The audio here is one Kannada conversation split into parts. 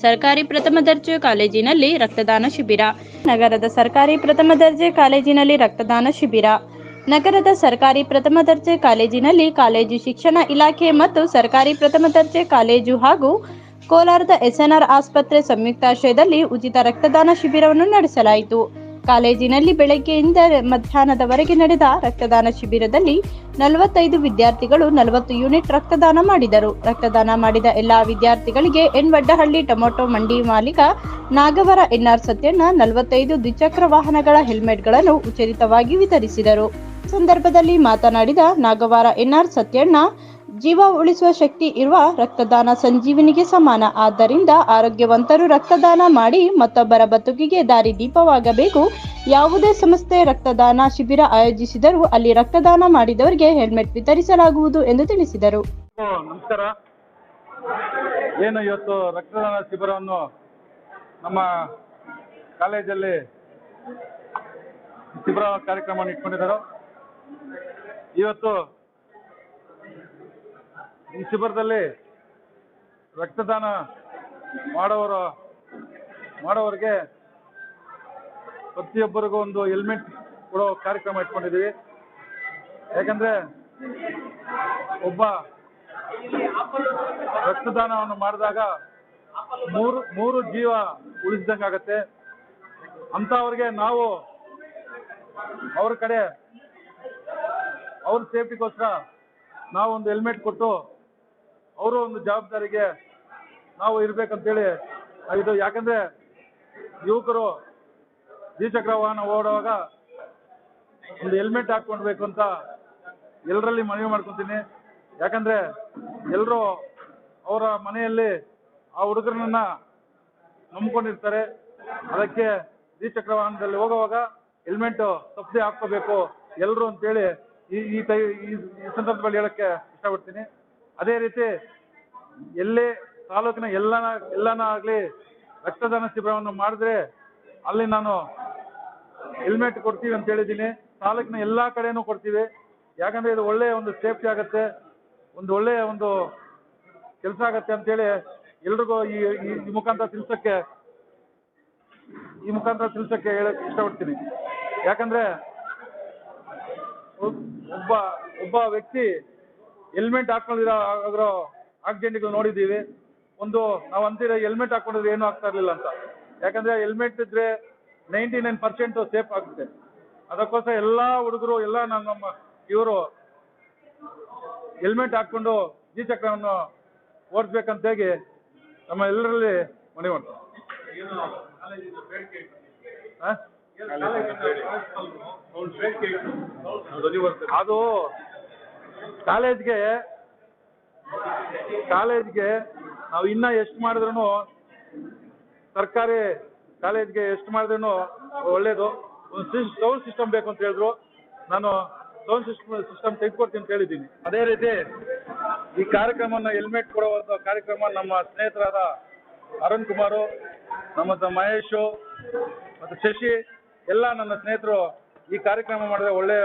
ಸರ್ಕಾರಿ ಪ್ರಥಮ ದರ್ಜೆ ಕಾಲೇಜಿನಲ್ಲಿ ರಕ್ತದಾನ ಶಿಬಿರ. ನಗರದ ಸರ್ಕಾರಿ ಪ್ರಥಮ ದರ್ಜೆ ಕಾಲೇಜಿನಲ್ಲಿ ರಕ್ತದಾನ ಶಿಬಿರ. ನಗರದ ಸರ್ಕಾರಿ ಪ್ರಥಮ ದರ್ಜೆ ಕಾಲೇಜಿನಲ್ಲಿ ಕಾಲೇಜು ಶಿಕ್ಷಣ ಇಲಾಖೆ ಮತ್ತು ಸರ್ಕಾರಿ ಪ್ರಥಮ ದರ್ಜೆ ಕಾಲೇಜು ಹಾಗೂ ಕೋಲಾರದ ಎಸ್ಎನ್ಆರ್ ಆಸ್ಪತ್ರೆ ಸಂಯುಕ್ತಾಶ್ರಯದಲ್ಲಿ ಉಚಿತ ರಕ್ತದಾನ ಶಿಬಿರವನ್ನು ನಡೆಸಲಾಯಿತು. ಕಾಲೇಜಿನಲ್ಲಿ ಬೆಳಗ್ಗೆಯಿಂದ ಮಧ್ಯಾಹ್ನದವರೆಗೆ ನಡೆದ ರಕ್ತದಾನ ಶಿಬಿರದಲ್ಲಿ ನಲವತ್ತೈದು ವಿದ್ಯಾರ್ಥಿಗಳು ನಲವತ್ತು ಯೂನಿಟ್ ರಕ್ತದಾನ ಮಾಡಿದರು. ರಕ್ತದಾನ ಮಾಡಿದ ಎಲ್ಲಾ ವಿದ್ಯಾರ್ಥಿಗಳಿಗೆ ಎನ್ ವಡ್ಡಹಳ್ಳಿ ಟೊಮೊಟೊ ಮಂಡಿ ಮಾಲೀಕ ನಾಗವರ ಎನ್ಆರ್ ಸತ್ಯಣ್ಣ ನಲವತ್ತೈದು ದ್ವಿಚಕ್ರ ವಾಹನಗಳ ಹೆಲ್ಮೆಟ್ಗಳನ್ನು ಉಚಿತವಾಗಿ ವಿತರಿಸಿದರು. ಸಂದರ್ಭದಲ್ಲಿ ಮಾತನಾಡಿದ ನಾಗವಾರ ಎನ್ಆರ್ ಸತ್ಯಣ್ಣ ಜೀವ ಉಳಿಸುವ ಶಕ್ತಿ ಇರುವ ರಕ್ತದಾನ ಸಂಜೀವಿನಿಗೆ ಸಮಾನ. ಆದ್ದರಿಂದ ಆರೋಗ್ಯವಂತರು ರಕ್ತದಾನ ಮಾಡಿ ಮತ್ತೊಬ್ಬರ ಬದುಕಿಗೆ ದಾರಿ ದೀಪವಾಗಬೇಕು. ಯಾವುದೇ ಸಂಸ್ಥೆ ರಕ್ತದಾನ ಶಿಬಿರ ಆಯೋಜಿಸಿದರೂ ಅಲ್ಲಿ ರಕ್ತದಾನ ಮಾಡಿದವರಿಗೆ ಹೆಲ್ಮೆಟ್ ವಿತರಿಸಲಾಗುವುದು ಎಂದು ತಿಳಿಸಿದರು. ನಮಸ್ಕಾರ. ಏನು ಇವತ್ತು ರಕ್ತದಾನ ಶಿಬಿರವನ್ನು ನಮ್ಮ ಕಾಲೇಜಲ್ಲಿ ಶಿಬಿರ ಕಾರ್ಯಕ್ರಮವನ್ನು ಇವತ್ತು ಈ ಶಿಬಿರದಲ್ಲಿ ರಕ್ತದಾನ ಮಾಡೋರು ಮಾಡೋರಿಗೆ ಪ್ರತಿಯೊಬ್ಬರಿಗೂ ಒಂದು ಹೆಲ್ಮೆಟ್ ಕೊಡೋ ಕಾರ್ಯಕ್ರಮ ಇಟ್ಕೊಂಡಿದ್ದೀವಿ. ಯಾಕಂದ್ರೆ ಒಬ್ಬ ರಕ್ತದಾನವನ್ನು ಮಾಡಿದಾಗ ಮೂರು ಮೂರು ಜೀವ ಉಳಿಸ್ದಂಗಾಗತ್ತೆ ಅಂಥವ್ರಿಗೆ ನಾವು ಅವ್ರ ಕಡೆ ಅವ್ರ ಸೇಫ್ಟಿಗೋಸ್ಕರ ನಾವು ಒಂದು ಹೆಲ್ಮೆಟ್ ಕೊಟ್ಟು ಅವರು ಒಂದು ಜವಾಬ್ದಾರಿಗೆ ನಾವು ಇರ್ಬೇಕಂತೇಳಿ ಇದು. ಯಾಕಂದ್ರೆ ಯುವಕರು ದ್ವಿಚಕ್ರ ವಾಹನ ಓಡುವಾಗ ಒಂದು ಹೆಲ್ಮೆಟ್ ಹಾಕೊಂಡ್ಬೇಕು ಅಂತ ಎಲ್ಲರಲ್ಲಿ ಮನವಿ ಮಾಡ್ಕೊತೀನಿ. ಯಾಕಂದ್ರೆ ಎಲ್ಲರೂ ಅವರ ಮನೆಯಲ್ಲಿ ಆ ಹುಡುಗರನ್ನ ನಂಬ್ಕೊಂಡಿರ್ತಾರೆ. ಅದಕ್ಕೆ ದ್ವಿಚಕ್ರ ವಾಹನದಲ್ಲಿ ಹೋಗುವಾಗ ಹೆಲ್ಮೆಟ್ ತಪ್ಪದೆ ಹಾಕೋಬೇಕು ಎಲ್ಲರೂ ಅಂತೇಳಿ ಈ ಈ ಸಂದರ್ಭದಲ್ಲಿ ಹೇಳಕ್ಕೆ ಇಷ್ಟಪಡ್ತೀನಿ. ಅದೇ ರೀತಿ ಎಲ್ಲೇ ತಾಲೂಕಿನ ಎಲ್ಲನ ಎಲ್ಲನ ಆಗ್ಲಿ ರಕ್ತದಾನ ಶಿಬಿರವನ್ನು ಮಾಡಿದ್ರೆ ಅಲ್ಲಿ ನಾನು ಹೆಲ್ಮೆಟ್ ಕೊಡ್ತೀವಿ ಅಂತ ಹೇಳಿದ್ದೀನಿ. ತಾಲೂಕಿನ ಎಲ್ಲಾ ಕಡೆನೂ ಕೊಡ್ತೀವಿ. ಯಾಕಂದ್ರೆ ಇದು ಒಳ್ಳೆಯ ಒಂದು ಸೇಫ್ಟಿ ಆಗತ್ತೆ. ಒಂದು ಒಳ್ಳೆಯ ಒಂದು ಕೆಲಸ ಆಗತ್ತೆ ಅಂತೇಳಿ ಎಲ್ರಿಗೂ ಈ ಈ- ಮುಖಾಂತರ ತಿಳಿಸಕ್ಕೆ ಈ ಮುಖಾಂತರ ತಿಳಿಸಕ್ಕೆ ಹೇಳಕ್ ಇಷ್ಟಪಡ್ತೀನಿ. ಯಾಕಂದ್ರೆ ಒಬ್- ಒಬ್ಬ ಒಬ್ಬ ವ್ಯಕ್ತಿ ಹೆಲ್ಮೆಟ್ ಹಾಕೊಂಡಿರೋ ಆಕ್ಸಿಡೆಂಟ್ ಆಕ್ಸಿಡೆಂಟ್ಗಳು ನೋಡಿದ್ದೀವಿ. ಒಂದು ನಾವು ಅಂತೀರ ಹೆಲ್ಮೆಟ್ ಹಾಕೊಂಡಿದ್ರೆ ಏನೂ ಆಗ್ತಾ ಇರಲಿಲ್ಲ ಅಂತ. ಯಾಕಂದ್ರೆ ಹೆಲ್ಮೆಟ್ ಇದ್ರೆ ನೈಂಟಿ ನೈನ್ ಪರ್ಸೆಂಟ್ ಸೇಫ್ ಆಗುತ್ತೆ. ಅದಕ್ಕೋಸ್ಕರ ಎಲ್ಲಾ ಹುಡುಗರು, ಎಲ್ಲ ನಮ್ಮ ನಮ್ಮ ಇವರು ಹೆಲ್ಮೆಟ್ ಹಾಕೊಂಡು ದ್ವಿಚಕ್ರವನ್ನು ಓಡಿಸ್ಬೇಕಂತ ಹೇಳಿ ನಮ್ಮ ಎಲ್ಲರಲ್ಲಿ ಮನವಿ ಮಾಡ್ತಾರೆ? ಅದು ಕಾಲೇಜ್ಗೆ ಕಾಲೇಜ್ಗೆ ನಾವು ಇನ್ನ ಎಷ್ಟು ಮಾಡಿದ್ರು ಸರ್ಕಾರಿ ಕಾಲೇಜ್ಗೆ ಎಷ್ಟು ಮಾಡಿದ್ರು ಒಳ್ಳೇದು. ಒಂದು ಸೌಂಡ್ ಸಿಸ್ಟಮ್ ಬೇಕು ಅಂತ ಹೇಳಿದ್ರು. ನಾನು ಸೌಂಡ್ ಸಿಸ್ಟಮ್ ಸಿಸ್ಟಮ್ ತೆಗೆದುಕೊಡ್ತೀನಿ ಅಂತ ಹೇಳಿದ್ದೀನಿ. ಅದೇ ರೀತಿ ಈ ಕಾರ್ಯಕ್ರಮನ ಹೆಲ್ಮೆಟ್ ಕೊಡುವ ಕಾರ್ಯಕ್ರಮ ನಮ್ಮ ಸ್ನೇಹಿತರಾದ ಅರುಣ್ ಕುಮಾರು ನಮ್ಮ ಮಹೇಶು ಮತ್ತು ಶಶಿ, ಎಲ್ಲ ನನ್ನ ಸ್ನೇಹಿತರು ಈ ಕಾರ್ಯಕ್ರಮ ಮಾಡಿದ್ರೆ ಒಳ್ಳೆ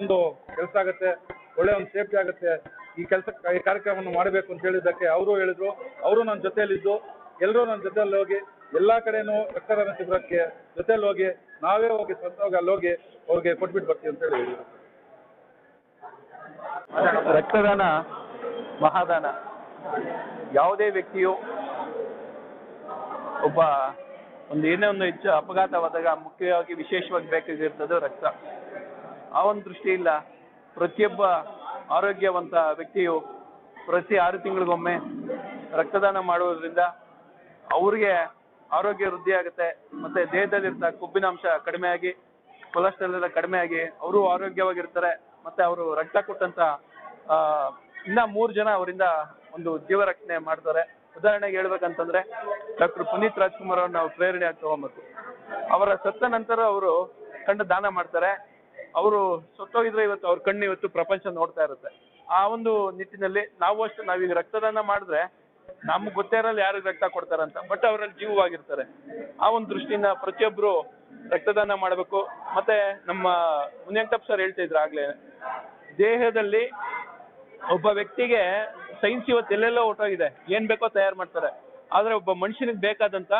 ಒಂದು ಕೆಲಸ ಆಗುತ್ತೆ. ಒಳ್ಳೆ ಒಂದು ಸೇಫ್ಟಿ ಆಗುತ್ತೆ ಈ ಕೆಲಸ, ಈ ಕಾರ್ಯಕ್ರಮವನ್ನು ಮಾಡಬೇಕು ಅಂತ ಹೇಳಿದ್ದಕ್ಕೆ ಅವರು ಹೇಳಿದ್ರು, ಅವರು ನನ್ನ ಜೊತೆಯಲ್ಲಿದ್ದು ಎಲ್ಲರೂ ನನ್ನ ಜೊತೆಯಲ್ಲಿ ಹೋಗಿ, ಎಲ್ಲಾ ಕಡೆನೂ ರಕ್ತದಾನ ಶಿಬಿರಕ್ಕೆ ಜೊತೆಯಲ್ಲಿ ಹೋಗಿ ನಾವೇ ಹೋಗಿ ಸ್ವಂತವಾಗಿ ಅಲ್ಲಿ ಹೋಗಿ ಅವ್ರಿಗೆ ಕೊಟ್ಬಿಟ್ಟು ಬರ್ತೀವಿ ಅಂತ ಹೇಳಿ. ರಕ್ತದಾನ, ಮಹಾದಾನ, ಯಾವುದೇ ವ್ಯಕ್ತಿಯು ಒಬ್ಬ ಒಂದು ಏನೇ ಒಂದು ಹೆಚ್ಚು ಅಪಘಾತವಾದಾಗ ಮುಖ್ಯವಾಗಿ ವಿಶೇಷವಾಗಿ ಬೇಕಾಗಿರ್ತದೆ ರಕ್ತ ಆ ಒಂದು ದೃಷ್ಟಿಯಿಂದ ಪ್ರತಿಯೊಬ್ಬ ಆರೋಗ್ಯವಂತ ವ್ಯಕ್ತಿಯು ಪ್ರತಿ ಆರು ತಿಂಗಳಿಗೊಮ್ಮೆ ರಕ್ತದಾನ ಮಾಡುವುದರಿಂದ ಅವ್ರಿಗೆ ಆರೋಗ್ಯ ವೃದ್ಧಿ ಆಗುತ್ತೆ, ಮತ್ತೆ ದೇಹದಲ್ಲಿರ್ತ ಕೊಬ್ಬಿನಾಂಶ ಕಡಿಮೆ ಆಗಿ ಕೊಲೆಸ್ಟ್ರಾಲ್ ಎಲ್ಲ ಕಡಿಮೆ ಆಗಿ ಅವರು ಆರೋಗ್ಯವಾಗಿರ್ತಾರೆ, ಮತ್ತೆ ಅವರು ರಕ್ತ ಕೊಟ್ಟಂತ ಇನ್ನ ಮೂರು ಜನ ಅವರಿಂದ ಒಂದು ಜೀವ ರಕ್ಷಣೆ ಮಾಡ್ತಾರೆ. ಉದಾಹರಣೆಗೆ ಹೇಳ್ಬೇಕಂತಂದ್ರೆ ಡಾಕ್ಟರ್ ಪುನೀತ್ ರಾಜ್ಕುಮಾರ್ ಅವ್ರನ್ನ ನಾವು ಪ್ರೇರಣೆಯಾಗಿ ತಗೊಂಬೇಕು ಅವರ ಸತ್ತ ನಂತರ ಅವರು ಕಣ್ಣು ದಾನ ಮಾಡ್ತಾರೆ. ಅವರು ಸತ್ತೋಗಿದ್ರೆ ಇವತ್ತು ಅವ್ರ ಕಣ್ಣು ಇವತ್ತು ಪ್ರಪಂಚ ನೋಡ್ತಾ ಇರುತ್ತೆ. ಆ ಒಂದು ನಿಟ್ಟಿನಲ್ಲಿ ನಾವು ಅಷ್ಟು ನಾವೀಗ ರಕ್ತದಾನ ಮಾಡಿದ್ರೆ ನಮ್ಗೆ ಗೊತ್ತೇ ಇರಲ್ಲ ಯಾರಿಗೆ ರಕ್ತ ಕೊಡ್ತಾರಂತ ಬಟ್ ಅವರಲ್ಲಿ ಜೀವವಾಗಿರ್ತಾರೆ. ಆ ಒಂದು ದೃಷ್ಟಿಯಿಂದ ಪ್ರತಿಯೊಬ್ರು ರಕ್ತದಾನ ಮಾಡಬೇಕು. ಮತ್ತೆ ನಮ್ಮ ಮುನಿಯಂಕಪ್ಪ ಸರ್ ಹೇಳ್ತಾ ಇದ್ರು ಆಗ್ಲೇ, ದೇಹದಲ್ಲಿ ಒಬ್ಬ ವ್ಯಕ್ತಿಗೆ ಸೈನ್ಸ್ ಇವತ್ತು ಎಲ್ಲೆಲ್ಲೋ ಹೊಟ್ಟೋಗಿದೆ ಏನ್ ಬೇಕೋ ತಯಾರು ಮಾಡ್ತಾರೆ. ಆದ್ರೆ ಒಬ್ಬ ಮನುಷ್ಯನಿಗೆ ಬೇಕಾದಂತ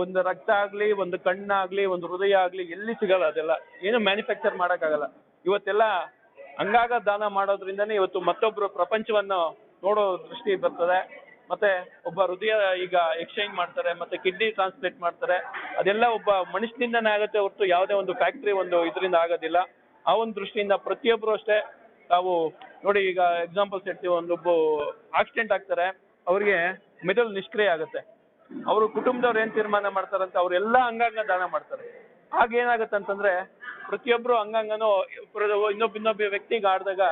ಒಂದು ರಕ್ತ ಆಗ್ಲಿ, ಒಂದು ಕಣ್ಣಾಗ್ಲಿ, ಒಂದು ಹೃದಯ ಆಗ್ಲಿ, ಎಲ್ಲಿ ಸಿಗಲ್ಲ ಅದೆಲ್ಲ. ಏನು ಮ್ಯಾನುಫ್ಯಾಕ್ಚರ್ ಮಾಡಕ್ಕಾಗಲ್ಲ. ಇವತ್ತೆಲ್ಲ ಅಂಗಾಗ ದಾನ ಮಾಡೋದ್ರಿಂದನೇ ಇವತ್ತು ಮತ್ತೊಬ್ರು ಪ್ರಪಂಚವನ್ನು ನೋಡೋ ದೃಷ್ಟಿ ಬರ್ತದೆ. ಮತ್ತೆ ಒಬ್ಬ ಹೃದಯ ಈಗ ಎಕ್ಸ್ಚೇಂಜ್ ಮಾಡ್ತಾರೆ, ಮತ್ತೆ ಕಿಡ್ನಿ ಟ್ರಾನ್ಸ್ಪ್ಲೇಟ್ ಮಾಡ್ತಾರೆ. ಅದೆಲ್ಲ ಒಬ್ಬ ಮನುಷ್ಯನಿಂದನೇ ಆಗುತ್ತೆ ಹೊರತು ಯಾವುದೇ ಒಂದು ಫ್ಯಾಕ್ಟ್ರಿ ಒಂದು ಇದರಿಂದ ಆಗೋದಿಲ್ಲ. ಆ ಒಂದು ದೃಷ್ಟಿಯಿಂದ ಪ್ರತಿಯೊಬ್ಬರು ಅಷ್ಟೇ ತಾವು ನೋಡಿ ಈಗ ಎಕ್ಸಾಂಪಲ್ಸ್ ಹೇಳ್ತೀವಿ. ಒಂದೊಬ್ಬ ಆಕ್ಸಿಡೆಂಟ್ ಆಗ್ತಾರೆ, ಅವ್ರಿಗೆ ಮೆದುಳು ನಿಷ್ಕ್ರಿಯ ಆಗುತ್ತೆ. ಅವರು ಕುಟುಂಬದವ್ರು ಏನ್ ತೀರ್ಮಾನ ಮಾಡ್ತಾರಂತ ಎಲ್ಲಾ ಅಂಗಾಂಗ ದಾನ ಮಾಡ್ತಾರೆ. ಆಗ ಏನಾಗುತ್ತೆ ಅಂತಂದ್ರೆ ಪ್ರತಿಯೊಬ್ರು ಅಂಗಾಂಗನು ಇನ್ನೊಬ್ಬ ಇನ್ನೊಬ್ಬ ವ್ಯಕ್ತಿಗೆ ಆಡಿದಾಗ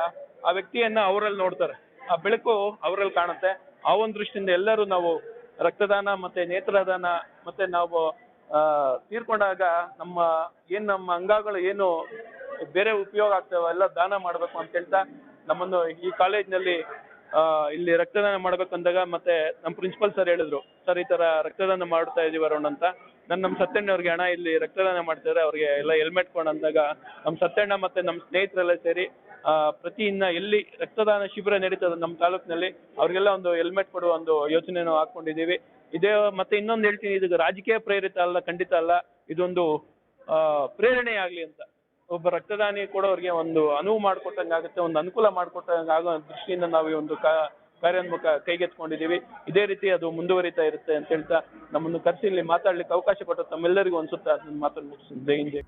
ಆ ವ್ಯಕ್ತಿಯನ್ನ ಅವರಲ್ಲಿ ನೋಡ್ತಾರೆ. ಆ ಬೆಳಕು ಅವರಲ್ಲಿ ಕಾಣುತ್ತೆ. ಆ ಒಂದು ದೃಷ್ಟಿಯಿಂದ ಎಲ್ಲರೂ ನಾವು ರಕ್ತದಾನ ಮತ್ತೆ ನೇತ್ರದಾನ ಮತ್ತೆ ನಾವು ಆ, ತೀರ್ಕೊಂಡಾಗ ನಮ್ಮ ಏನ್ ನಮ್ಮ ಅಂಗಗಳು ಏನು ಬೇರೆ ಉಪಯೋಗ ಆಗ್ತಾವ ಎಲ್ಲ ದಾನ ಮಾಡ್ಬೇಕು ಅಂತ ಹೇಳ್ತಾ ನಮ್ಮನ್ನು ಈ ಕಾಲೇಜ್ನಲ್ಲಿ ಇಲ್ಲಿ ರಕ್ತದಾನ ಮಾಡ್ಬೇಕಂದಾಗ ಮತ್ತೆ ನಮ್ಮ ಪ್ರಿನ್ಸಿಪಲ್ ಸರ್ ಹೇಳಿದ್ರು ಸರ್ ಈ ತರ ರಕ್ತದಾನ ಮಾಡ್ತಾ ಇದೀವಿ ಅರುಣ್ ಅಂತ. ನಾನು ನಮ್ಮ ಸತ್ಯಣ್ಣ ಅವ್ರಿಗೆ ಹಣ ಇಲ್ಲಿ ರಕ್ತದಾನ ಮಾಡ್ತಿದ್ದಾರೆ ಅವ್ರಿಗೆ ಎಲ್ಲ ಹೆಲ್ಮೆಟ್ ಕೊಂಡ್ ಅಂದಾಗ ನಮ್ಮ ಸತ್ಯಣ್ಣ ಮತ್ತೆ ನಮ್ಮ ಸ್ನೇಹಿತರೆಲ್ಲ ಸೇರಿ ಆ, ಪ್ರತಿ ಇನ್ನ ಎಲ್ಲಿ ರಕ್ತದಾನ ಶಿಬಿರ ನಡೀತದೆ ನಮ್ಮ ತಾಲೂಕಿನಲ್ಲಿ ಅವ್ರಿಗೆಲ್ಲ ಒಂದು ಹೆಲ್ಮೆಟ್ ಕೊಡುವ ಒಂದು ಯೋಚನೆ ಹಾಕೊಂಡಿದೀವಿ ಇದೇ ಮತ್ತೆ ಇನ್ನೊಂದು ಹೇಳ್ತೀನಿ ಇದು ರಾಜಕೀಯ ಪ್ರೇರಿತ ಅಲ್ಲ ಖಂಡಿತ ಅಲ್ಲ. ಇದೊಂದು ಆ, ಪ್ರೇರಣೆ ಆಗ್ಲಿ ಅಂತ. ಒಬ್ಬ ರಕ್ತದಾನಿ ಕೊಡೋರಿಗೆ ಒಂದು ಅನುವು ಮಾಡಿಕೊಟ್ಟಂಗೆ ಆಗುತ್ತೆ, ಒಂದು ಅನುಕೂಲ ಮಾಡಿಕೊಟ್ಟಂಗೆ ಆಗೋ ದೃಷ್ಟಿಯಿಂದ ನಾವು ಈ ಒಂದು ಕಾರ್ಯೋನ್ಮುಖ ಕೈಗೆತ್ಕೊಂಡಿದ್ದೀವಿ ಇದೇ ರೀತಿ ಅದು ಮುಂದುವರಿತಾ ಇರುತ್ತೆ ಅಂತ ಹೇಳ್ತಾ ನಮ್ಮನ್ನು ಕರೆಸಿ, ಇಲ್ಲಿ ಮಾತಾಡ್ಲಿಕ್ಕೆ ಅವಕಾಶ ಕೊಟ್ಟು ತಮ್ಮೆಲ್ಲರಿಗೂ ಅನ್ಸುತ್ತೆ. ಅದನ್ನ ಮಾತನ್ನು ಮುಗಿಸಿದ್ದೆ ಜೈ